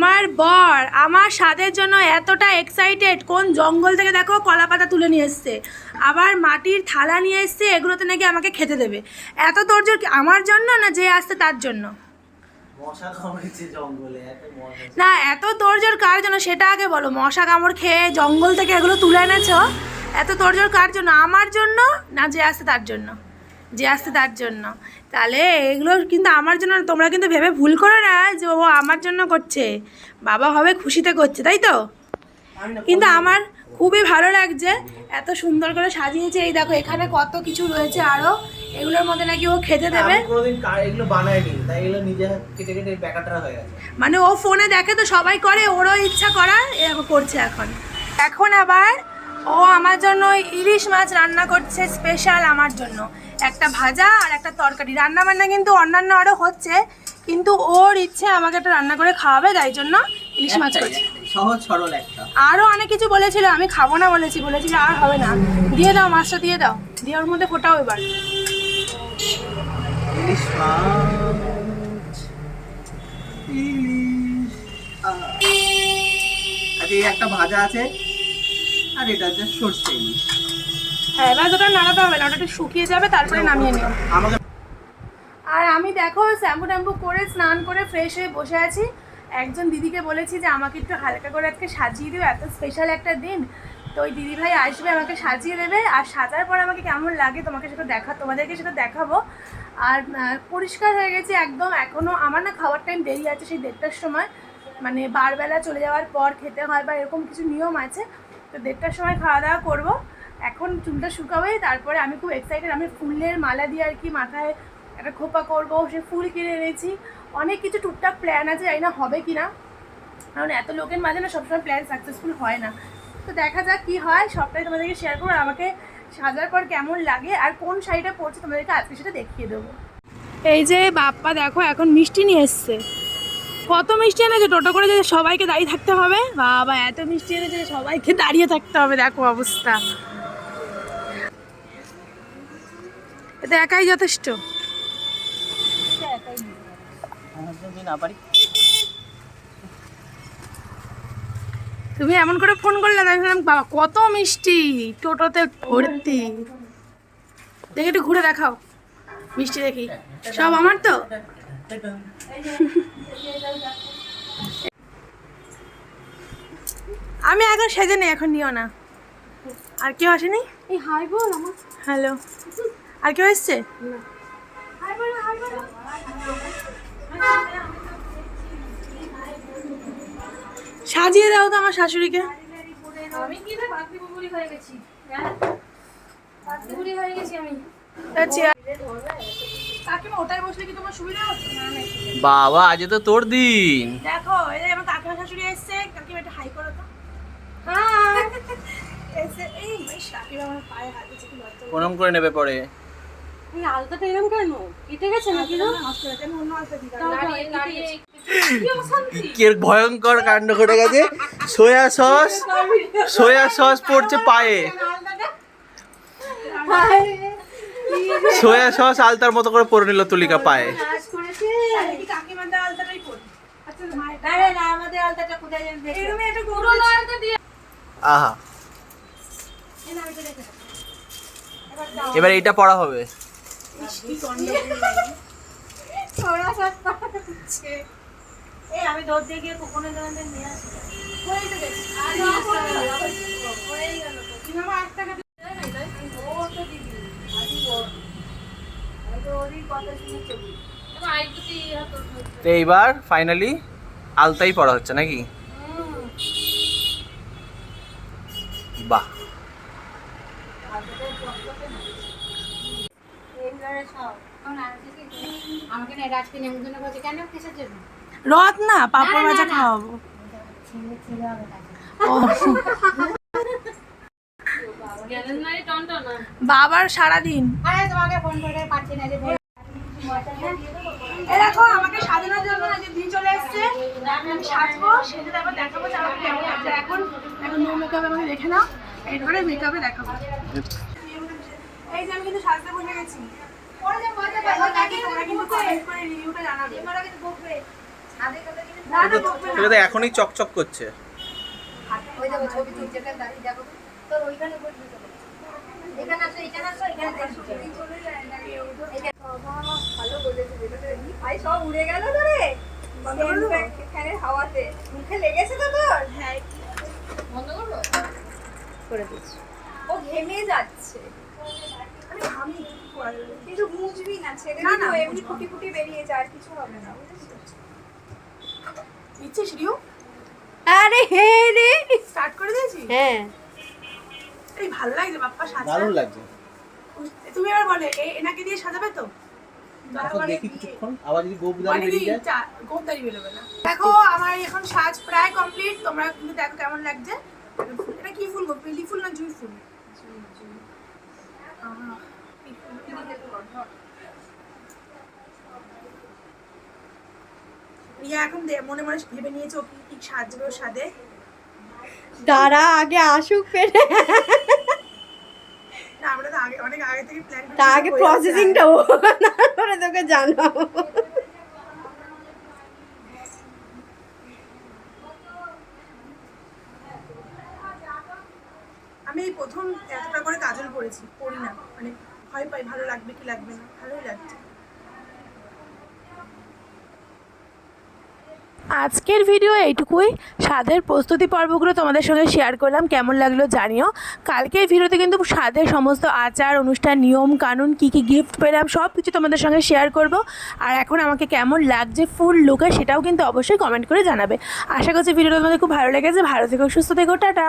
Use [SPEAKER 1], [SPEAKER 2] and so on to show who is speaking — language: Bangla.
[SPEAKER 1] আমার বর আমার স্বাদের জন্য এতটা এক্সাইটেড কোন জঙ্গল থেকে দেখো কলা পাতা তুলে নিয়ে এসছে। আবার মাটির থালা নিয়ে এসছে এগুলোতে নাকি আমাকে খেতে দেবে। এত কি আমার জন্য না যে আসছে তার জন্য? না এত তোরজোর কার জন্য? সেটা আগে বলো। মশা কামড় খেয়ে জঙ্গল থেকে এগুলো তুলে এনেছো? এত তোরজোর কার জন্য? আমার জন্য না যে আসছে তার জন্য? যে আসছে তার জন্য। তাহলে এগুলো কিন্তু আমার জন্য তোমরা কিন্তু ভেবে ভুল করো না যে ও আমার জন্য করছে। বাবা হবে খুশিতে করছে তাই তো? কিন্তু আমার খুবই ভালো লাগছে এত সুন্দর করে সাজিয়েছে। এই দেখো এখানে কত কিছু রয়েছে আরও। এগুলোর মধ্যে নাকি ও খেতে দেবে। মানে ও ফোনে দেখে তো সবাই করে ওরও ইচ্ছা করার এরকম করছে এখন। এখন আবার ও আমার জন্য ইলিশ মাছ রান্না করছে স্পেশাল আমার জন্য। একটা ভাজা আর একটা তরকারি। রান্না বান্না কিন্তু অন্যান্য আরও হচ্ছে কিন্তু ওর ইচ্ছে আমাকে একটা রান্না করে খাওয়াবে তাই জন্য ইলিশ মাছ করছে।
[SPEAKER 2] সহজ সরল একটা।
[SPEAKER 1] আরও অনেক কিছু বলেছিল আমি খাব না বলেছি বলেছিল আর হবে না। দিয়ে দাও মাছটা দিয়ে দাও। দিয়ে ওর মধ্যে ফোটাও এবার।
[SPEAKER 2] ইলিশ মাছ ইলিশ আচ্ছা এই একটা ভাজা আছে আর এটা হচ্ছে সর্ষে ইলিশ।
[SPEAKER 1] হ্যাঁ এবার ওটা নাড়াতে হবে না ওটা একটু শুকিয়ে যাবে তারপরে নামিয়ে নিও আর আমি দেখো শ্যাম্পু ট্যাম্পু করে স্নান করে ফ্রেশ হয়ে বসে আছি। একজন দিদিকে বলেছি যে আমাকে একটু হালকা করে আজকে সাজিয়ে দিও এত স্পেশাল একটা দিন। তো ওই দিদি ভাই আসবে আমাকে সাজিয়ে দেবে। আর সাজার পর আমাকে কেমন লাগে তোমাকে সেটা দেখা তোমাদেরকে সেটা দেখাবো। আর পরিষ্কার হয়ে গেছে একদম। এখনও আমার না খাওয়ার টাইম দেরি আছে সেই দেড়টার সময়। মানে বারবেলা চলে যাওয়ার পর খেতে হয় বা এরকম কিছু নিয়ম আছে তো দেড়টার সময় খাওয়া দাওয়া করব। এখন চুলটা শুকাবে, তারপরে আমি খুব এক্সাইটেড আমি ফুলের মালা দিয়ে আর কি মাথায় একটা খোপা করব, সে ফুল কিনে এনেছি। অনেক কিছু টুকটাক প্ল্যান আছে, জানি না হবে কি না। কারণ এত লোকের মাঝে না সবসময় প্ল্যান সাকসেসফুল হয় না। তো দেখা যাক কি হয়, সবটাই তোমাদেরকে শেয়ার আর আমাকে সাজার পর কেমন লাগে আর কোন শাড়িটা পরছে তোমাদেরকে আজকে সেটা দেখিয়ে দেবো। এই যে বাপ্পা, দেখো, এখন মিষ্টি নিয়ে এসছে। কত মিষ্টি এনেছে? টোটো করে যে সবাইকে দাঁড়িয়ে থাকতে হবে? বাবা, এত মিষ্টি এনেছে সবাইকে দাঁড়িয়ে থাকতে হবে, দেখো অবস্থা। এটা একাই যথেষ্ট। তুমি এমন করে ফোন করলে আমি ভাবলাম, বাবা কত মিষ্টি টোটোতে ভর্তি। দেখি একটু ঘুরে দেখাও মিষ্টি দেখি। সব আমার তো? আমি এখন সেজে নেই এখন নিও না। আর কেউ আসেনি?
[SPEAKER 3] এই হাই বল আমার।
[SPEAKER 1] হ্যালো আর কেউ এসছে? সাজিয়ে দাও তো আমার শাশুড়িকে।
[SPEAKER 3] হয়ে হ্যাঁ? হয়ে
[SPEAKER 2] বাবা আজ তো তোর দিন।
[SPEAKER 1] দেখো এই আমার কাকিমা শাশুড়ি এসছে। কাকিমা একটা হাই করো তো।
[SPEAKER 3] হ্যাঁ।
[SPEAKER 2] প্রণাম করে নেবে পরে।
[SPEAKER 3] এই
[SPEAKER 2] ভয়ঙ্কর কাণ্ড ঘটে গেছে? সোয়া সস সোয়া সস পড়ছে পায়ে। সোয়া সস আলতার মতো করে পরে নিল তুলিকা পায়ে। আহা। এবার এইটা পড়া হবে
[SPEAKER 3] ওরা সব কথা দিচ্ছে। এই আমি দৌড় দিয়ে গিয়ে দোকানে নিয়ে আসি
[SPEAKER 1] হয়ে তো গেছে
[SPEAKER 3] আর নিয়ে আসতে হবে না। হয়েই
[SPEAKER 1] রথ না পাপড় ভাজা খাওয়াবো। বাবার সারাদিন।
[SPEAKER 3] আরে তোমাকে ফোন করে পাচ্ছি না রে
[SPEAKER 1] দেখো আমাকে সাজানোর জন্য যে দিন চলে এসছে। আমি সাজবো সেটা তারপর দেখাবো কেমন লাগছে। এখন এখন নো মেকআপে আমাকে দেখে নাও এরপরে মেকআপে দেখাবো। এই যে আমি কিন্তু সাজতে বসে গেছি এবার দেখি তোমরা কিন্তু কমেন্ট করে রিভিউটা জানাবে
[SPEAKER 3] না না বকবে না।
[SPEAKER 2] তো এখনই চকচক করছে।
[SPEAKER 3] হাওয়াতে। মুখে লেগেছে তো তোর?
[SPEAKER 1] হ্যাঁ
[SPEAKER 3] বন্ধ করব? করে দিচ্ছি। ও ঘেমে যাচ্ছে।
[SPEAKER 1] আমি ঘামি
[SPEAKER 3] কিন্তু মুজবি না ছেড়ে
[SPEAKER 1] না, না,
[SPEAKER 3] এমনি ফুটি ফুটি বেরিয়েছে আর কিছু হবে না বুঝেছিস?
[SPEAKER 1] ইচ্ছিস
[SPEAKER 3] আরে হে রে।
[SPEAKER 1] স্টার্ট করে দিয়েছি
[SPEAKER 3] হ্যাঁ।
[SPEAKER 1] এই ভালো লাগছে বাপ্পা সাজা।
[SPEAKER 2] দারুণ লাগছে।
[SPEAKER 1] তুমি এবার বলে এ- এনাকে দিয়ে সাজাবে তো?
[SPEAKER 2] দেখি কিছুক্ষণ আবার যদি গোপ দাঁড়িয়ে বেরিয়ে যায়।
[SPEAKER 1] গোপদারি বেরোবে না। দেখো আমার এখন সাজ প্রায় কমপ্লিট তোমরা কিন্তু দেখো কেমন লাগছে এটা কি ফুল গো বেলি ফুল না জুই ফুল আহ, এই ফুল। রিয়া এখন মনে মনে ভেবে নিয়েছে ও কি সাজবে ওর সাথে।
[SPEAKER 4] দাঁড়া আগে আসুক পেরে
[SPEAKER 1] আমরা তো আগে অনেক আগে থেকে প্ল্যান
[SPEAKER 4] তা আগে প্রসেসিংটা ও তারপরে তোকে জানাব।
[SPEAKER 1] আমি এই প্রথম এতটা করে কাজল করেছি করি না। মানে ভয় পাই ভালো লাগবে কি লাগবে না ভালোই লাগছে। আজকের ভিডিও এইটুকুই। স্বাদের প্রস্তুতি পর্বগুলো তোমাদের সঙ্গে শেয়ার করলাম, কেমন লাগল জানিও। কালকের ভিডিওতে কিন্তু স্বাদের সমস্ত আচার, অনুষ্ঠান, নিয়ম, কানুন, কী কী গিফট পেলাম সব কিছু তোমাদের সঙ্গে শেয়ার করব। আর এখন আমাকে কেমন লাগছে ফুল লুকে সেটাও কিন্তু অবশ্যই কমেন্ট করে জানাবে। আশা করছি ভিডিওটা তোমাদের খুব ভালো লেগেছে। ভালো থেকো, সুস্থ থেকো, টাটা।